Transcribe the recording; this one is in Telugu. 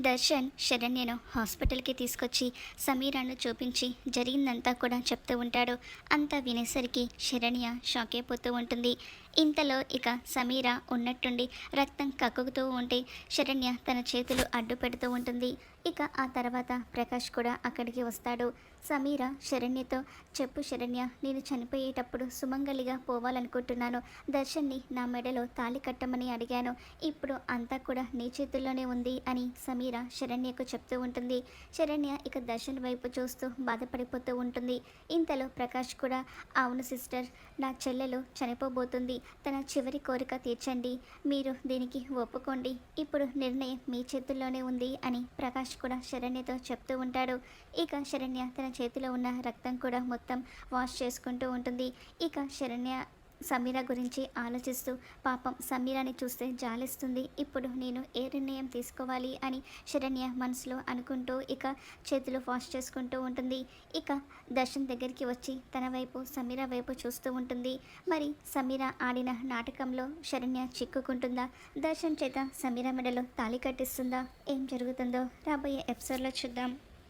దర్శన్ శరణ్యను హాస్పిటల్కి తీసుకొచ్చి సమీరాను చూపించి జరిగిందంతా కూడా చెప్తూ ఉంటాడు. అంతా వినేసరికి శరణ్య షాక్ అయిపోతూ ఉంటుంది. ఇంతలో ఇక సమీర ఉన్నట్టుండి రక్తం కక్కుతూ ఉంటే శరణ్య తన చేతులు అడ్డు పెడుతూ ఉంటుంది. ఇక ఆ తర్వాత ప్రకాష్ కూడా అక్కడికి వస్తాడు. సమీర శరణ్యతో చెప్పు శరణ్య నేను చనిపోయేటప్పుడు సుమంగలిగా పోవాలనుకుంటున్నాను. దర్శన్ని నా మెడలో తాళి కట్టమని అడిగాను. ఇప్పుడు అంతా కూడా నీ చేతుల్లోనే ఉంది అని సమీర శరణ్యకు చెప్తూ ఉంటుంది. శరణ్య ఇక దర్శన్ వైపు చూస్తూ బాధపడిపోతూ ఉంటుంది. ఇంతలో ప్రకాష్ కూడా అవును సిస్టర్ నా చెల్లెలు చనిపోబోతుంది. తన చివరి కోరిక తీర్చండి. మీరు దీనికి ఒప్పుకోండి. ఇప్పుడు నిర్ణయం మీ చేతుల్లోనే ఉంది అని ప్రకాష్ కూడా శరణ్యతో చెప్తూ ఉంటాడు. ఇక శరణ్య తన చేతిలో ఉన్న రక్తం కూడా మొత్తం వాష్ చేసుకుంటూ ఉంటుంది. ఇక శరణ్య సమీర గురించి ఆలోచిస్తూ పాపం సమీరాని చూస్తే జాలిస్తుంది. ఇప్పుడు నేను ఏ నిర్ణయం తీసుకోవాలి? అని శరణ్య మనసులో అనుకుంటూ ఇక చేతులు వాష్ చేసుకుంటూ ఉంటుంది. ఇక దర్శన్ దగ్గరికి వచ్చి తన వైపు సమీర వైపు చూస్తూ ఉంటుంది. మరి సమీర ఆడిన నాటకంలో శరణ్య చిక్కుకుంటుందా? దర్శన్ చేత సమీర మెడలో తాళి కట్టిస్తుందా? ఏం జరుగుతుందో రాబోయే ఎపిసోడ్లో చూద్దాం.